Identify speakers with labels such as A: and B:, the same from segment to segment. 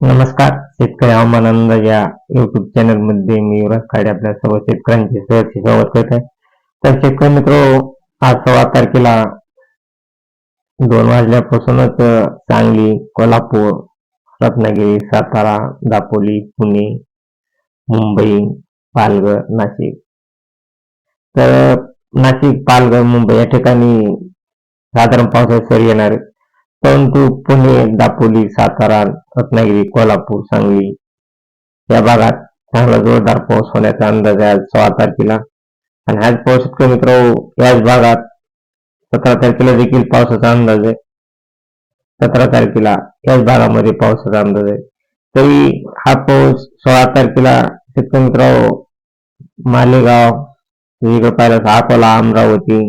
A: नमस्कार शेतकरी हवामान अंदाज या युट्यूब चॅनलमध्ये मी युवराज खाडे आपल्या सर्व शेतकऱ्यांचे सहर्ष स्वागत करत आहे तर शेतकरी मित्र आज सोळा तारखेला दोन वाजल्यापासूनच सांगली कोल्हापूर रत्नागिरी सातारा दापोली पुणे मुंबई पालघर नाशिक. तर नाशिक पालघर मुंबई या ठिकाणी साधारण पावसाची सरी येणार. आहे परंतु पुणे दापोली सातारा रत्नागिरी कोल्हापूर सांगली या भागात चांगला जोरदार पाऊस होण्याचा अंदाज आहे आज सोळा तारखेला. आणि आज पाऊस इतकं मित्र हो, याच भागात सतरा तारखेला देखील पावसाचा अंदाज आहे. सतरा तारखेला याच भागामध्ये पावसाचा अंदाज आहे. तरी हा पाऊस सोळा तारखेला शेतकरी मित्र हो, मालेगाव इकडे पाहिलं अकोला अमरावती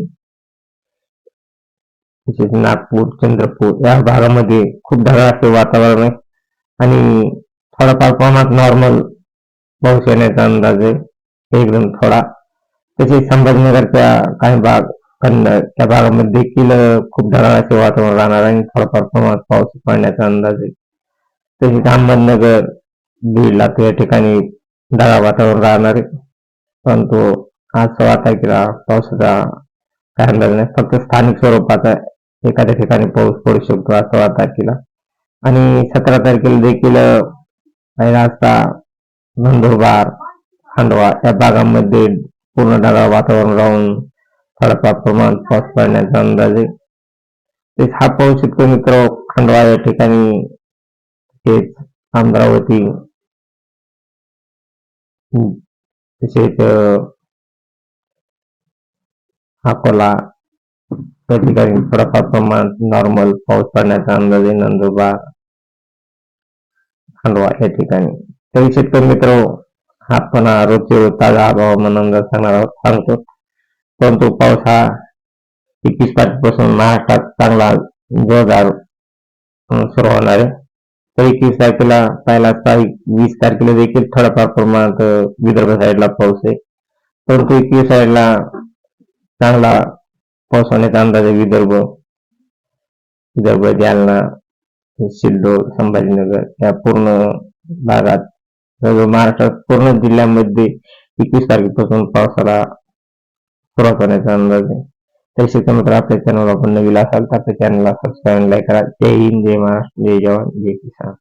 A: तसेच नागपूर चंद्रपूर या भागामध्ये खूप ढगाळ असे वातावरण आहे. आणि थोडाफार प्रमाणात नॉर्मल पाऊस येण्याचा अंदाज आहे. एकदम थोडा. तसेच संभाजीनगरच्या काही भाग कन्नड त्या भागामध्ये देखील खूप ढगाळ असे वातावरण राहणार आहे आणि थोडाफार प्रमाणात पाऊस पडण्याचा अंदाज आहे. तसेच अहमदनगर बीड लातूर या ठिकाणी ढगाळ वातावरण राहणार आहे. परंतु आज सोळा तारखेला पावसाचा काय अंदाज नाही. फक्त स्थानिक स्वरूपाचा एखाद्या ठिकाणी पाऊस पडू शकतो आज सोळा तारखेला आणि सतरा तारखेला देखील असता नंदुरबार खांडवा या भागामध्ये पूर्ण ढगाळ वातावरण राहून थोडाफार प्रमाणात पाऊस पडण्याचा अंदाज आहे. तेच हा पाऊस शेतकरी मित्र खांडवा या ठिकाणी तेच अमरावती तसेच अकोला त्या ठिकाणी थोडाफार प्रमाणात नॉर्मल पाऊस पडण्याचा अंदाज आहे. नंदुरबार खांडवा या ठिकाणी. तरी शेतकरी मित्र आपण हा रोजचे रोज ताजा हवामान अंदाज सांगणार आहोत. सांगतो. परंतु पाऊस हा एकवीस तारखेपासून महाराष्ट्रात चांगला जोरदार सुरू होणार आहे. तर एकवीस तारखेला पहिला तारीख वीस तारखेला देखील थोडाफार प्रमाणात विदर्भ साईडला पाऊस आहे. परंतु एकवीस साईडला चांगला पाऊस होण्याचा अंदाज आहे विदर्भ विदर्भ जालना सिल्लोड संभाजीनगर या पूर्ण भागात जवळजवळ महाराष्ट्रात पूर्ण जिल्ह्यामध्ये एकवीस तारखेपासून पावसाला सुरुवात होण्याचा अंदाज आहे तर शेतकरी आपल्या चॅनल आपण नवीन असाल तर आपल्या चॅनलला सबस्क्राईब लाईक करा जय हिंद जय महाराष्ट्र जय जवान जय किसान